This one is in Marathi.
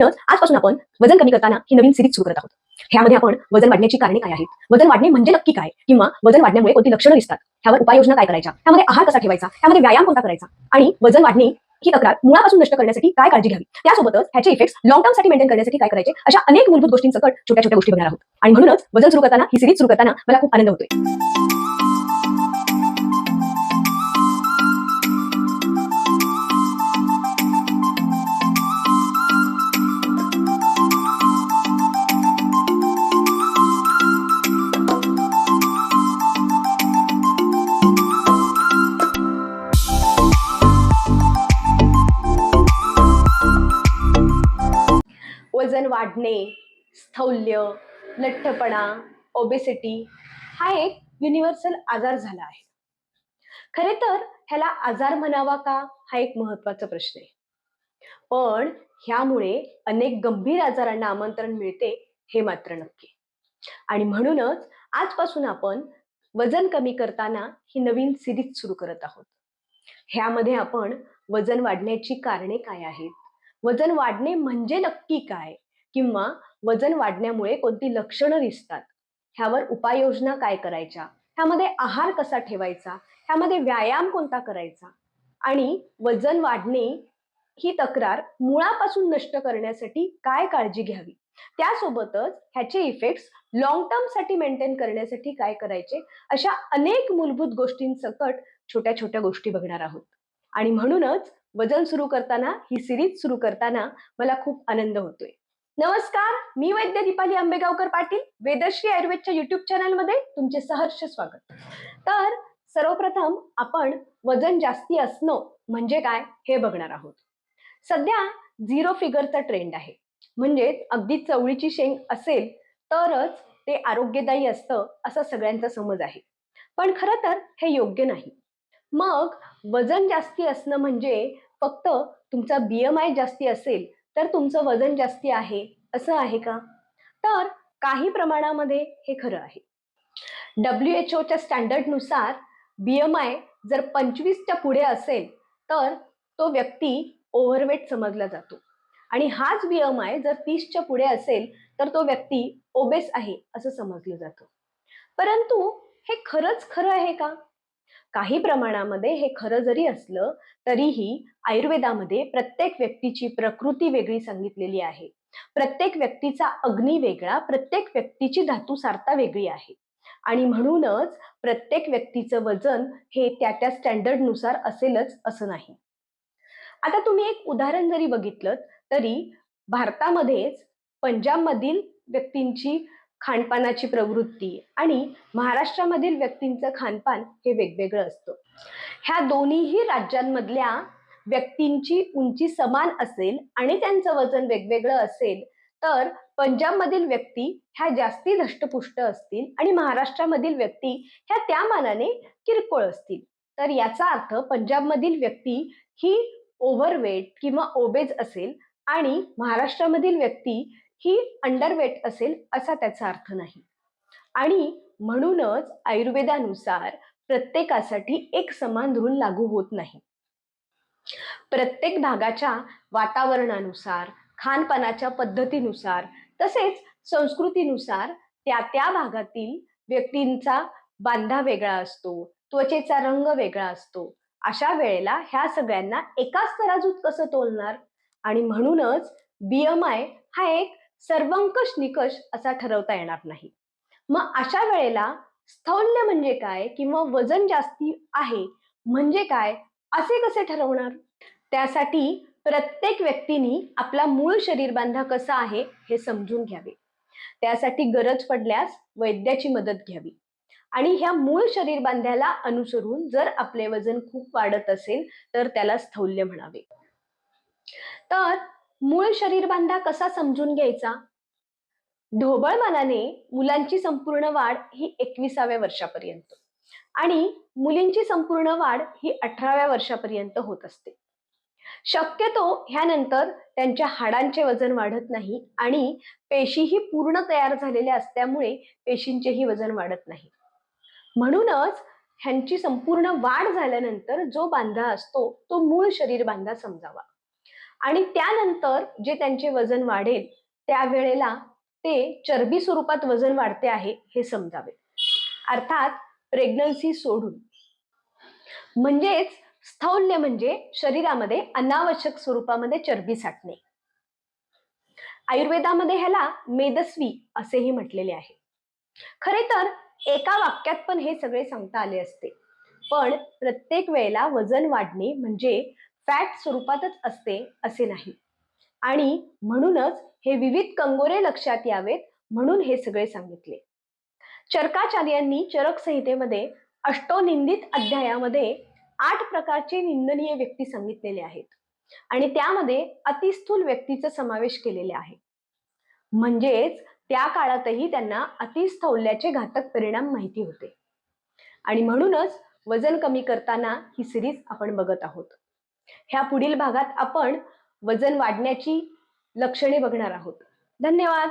तर आजपासून आपण वजन कमी करताना ही नवीन सिरीज सुरू करत आहोत. ह्यामध्ये आपण वजन वाढण्याची कारणे काय आहेत? वजन वाढणे म्हणजे नक्की काय? किंवा वजन वाढण्यामुळे कोणती लक्षणं दिसतात? ह्यावर उपाययोजना काय करायच्या? त्यामध्ये आहार कसा ठेवायचा? त्यामध्ये व्यायाम कोणता करायचा? आणि वजन वाढणे ही तक्रार मुळापासून नष्ट करण्यासाठी काय काळजी घ्यावी? त्यासोबतच ह्याचे इफेक्ट्स लॉंग टर्मसाठी मेंटेन करण्यासाठी काय करायचे? अशा अनेक मूलभूत गोष्टींसकट छोट्या छोट्या गोष्टी बघणार आहोत. आणि म्हणूनच वजन सुरू करताना ही सिरीज सुरू करताना मला खूप आनंद होतोय. वाढणे स्थौल्य लठ्ठपणा ओबेसिटी हा एक युनिव्हर्सल आजार झाला आहे. खरे तर ह्याला आजार म्हणावा का? हा एक महत्त्वाचा प्रश्न आहे. पण ह्यामुळे अनेक गंभीर आजारांना आमंत्रण मिळते हे मात्र नक्की. आणि म्हणूनच आजपासून आपण वजन कमी करताना ही नवीन सिरीज सुरू करत आहोत. ह्यामध्ये आपण वजन वाढण्याची कारणे काय आहेत? वजन वाढणे म्हणजे नक्की काय? किंवा वजन वाढण्यामुळे कोणती लक्षणं दिसतात? ह्यावर उपाययोजना काय करायच्या? ह्यामध्ये आहार कसा ठेवायचा? ह्यामध्ये व्यायाम कोणता करायचा? आणि वजन वाढणे ही तक्रार मुळापासून नष्ट करण्यासाठी काय काळजी घ्यावी? त्यासोबतच ह्याचे इफेक्ट्स लॉंग टर्मसाठी मेंटेन करण्यासाठी काय करायचे? अशा अनेक मूलभूत गोष्टींसकट छोट्या छोट्या गोष्टी बघणार आहोत. आणि म्हणूनच वजन सुरू करताना ही सिरीज सुरू करताना मला खूप आनंद होतोय. नमस्कार मी वैद्य दीपाली आंबेगावकर पाटील वेदश्री आयुर्वेदच्या युट्यूब चॅनलमध्ये तुमचे सहर्ष स्वागत. तर सर्वप्रथम आपण वजन जास्ती असणं म्हणजे काय हे बघणार आहोत. सध्या झिरो फिगरचा ट्रेंड आहे. म्हणजेच अगदी चवळीची शेंग असेल तरच ते आरोग्यदायी असतं असा सगळ्यांचा समज आहे. पण खरं तर हे योग्य नाही. मग वजन जास्ती असणं म्हणजे फक्त तुमचा बीएमआय जास्ती असेल तर तुमचं वजन जास्ती आहे असं आहे का? तर काही प्रमाणामध्ये हे खरं आहे. डब्ल्यू एच ओच्या स्टँडर्डनुसार बी एम आय जर पंचवीसच्या पुढे असेल तर तो व्यक्ती ओव्हरवेट समजला जातो. आणि हाच बी एम आय जर तीसच्या पुढे असेल तर तो व्यक्ती ओबेस आहे असं समजलं जातं. परंतु हे खरंच खरं आहे का? काही प्रमाणामध्ये हे खरं जरी असलं तरीही आयुर्वेदामध्ये प्रत्येक व्यक्तीची प्रकृती वेगळी सांगितलेली आहे. प्रत्येक व्यक्तीचा अग्नी वेगळा प्रत्येक व्यक्तीची धातू सारता वेगळी आहे. आणि म्हणूनच प्रत्येक व्यक्तीचं वजन हे त्या त्या स्टँडर्डनुसार असेलच असं नाही. आता तुम्ही एक उदाहरण जरी बघितलं तरी भारतामध्येच पंजाबमधील व्यक्तींची खानपानाची प्रवृत्ती आणि महाराष्ट्रामधील व्यक्तींचं खानपान हे वेगवेगळं असतं. ह्या दोन्हीही राज्यांमधल्या व्यक्तींची उंची समान असेल आणि त्यांचं वजन वेगवेगळं असेल तर पंजाबमधील व्यक्ती ह्या जास्ती धष्टपुष्ट असतील आणि महाराष्ट्रामधील व्यक्ती ह्या त्या मानाने किरकोळ असतील. तर याचा अर्थ पंजाबमधील व्यक्ती ही ओव्हरवेट किंवा ओबेज असेल आणि महाराष्ट्रामधील व्यक्ती ही अंडरवेट असेल असा त्याचा अर्थ नाही. आणि म्हणूनच आयुर्वेदानुसार प्रत्येकासाठी एक समान रूल लागू होत नाही. प्रत्येक भागाच्या वातावरणानुसार खानपानाच्या पद्धतीनुसार तसेच संस्कृतीनुसार त्या त्या भागातील व्यक्तींचा बांधा वेगळा असतो त्वचेचा रंग वेगळा असतो. अशा वेळेला ह्या सगळ्यांना एकाच तराजूत कसं तोलणार? आणि म्हणूनच बीएमआय हा एक सर्वंकष निकष असा ठरवता येणार नाही. मग अशा वेळेला स्थौल्य म्हणजे काय किंवा वजन जास्ती आहे म्हणजे काय असे कसे ठरवणार? त्यासाठी प्रत्येक व्यक्तीने आपला मूळ शरीर बांधा कसा आहे हे समजून घ्यावे. त्यासाठी गरज पडल्यास वैद्याची मदत घ्यावी. आणि ह्या मूळ शरीर बांध्याला अनुसरून जर आपले वजन खूप वाढत असेल तर त्याला स्थौल्य म्हणावे. तर मूळ शरीरबांधा कसा समजून घ्यायचा? ढोबळमानाने मुलांची संपूर्ण वाढ ही एकविसाव्या वर्षापर्यंत आणि मुलींची संपूर्ण वाढ ही अठराव्या वर्षापर्यंत होत असते. शक्यतो ह्यानंतर त्यांच्या हाडांचे वजन वाढत नाही आणि पेशीही पूर्ण तयार झालेल्या असल्यामुळे पेशींचेही वजन वाढत नाही. म्हणूनच ह्यांची संपूर्ण वाढ झाल्यानंतर जो बांधा असतो तो मूळ शरीर बांधा समजावा. आणि त्यानंतर जे त्यांचे वजन वाढेल त्यावेळेला ते चरबी स्वरूपात वजन वाढते आहे हे समजावे. अर्थात प्रेग्नन्सी सोडून. म्हणजेच स्थौल्य म्हणजे शरीरामध्ये अनावश्यक स्वरूपामध्ये चरबी साठणे. आयुर्वेदामध्ये ह्याला मेदस्वी असेही म्हटलेले आहे. खरे तर एका वाक्यात पण हे सगळे सांगता आले असते. पण प्रत्येक वेळेला वजन वाढणे म्हणजे फॅट स्वरूपातच असते असे नाही. आणि म्हणूनच हे विविध कंगोरे लक्षात यावेत म्हणून हे सगळे सांगितले. चरकाचार्यांनी चरक संहितेमध्ये अष्टोनिंदित अध्यायामध्ये आठ प्रकारचे निंदनीय व्यक्ती सांगितलेले आहेत. आणि त्यामध्ये अतिस्थूल व्यक्तीचा समावेश केलेले आहे. म्हणजेच त्या काळातही त्यांना अतिस्थौल्याचे घातक परिणाम माहिती होते. आणि म्हणूनच वजन कमी करताना ही सिरीज आपण बघत आहोत. ह्या पुढील भागात आपण वजन वाढण्याची लक्षणे बघणार आहोत. धन्यवाद.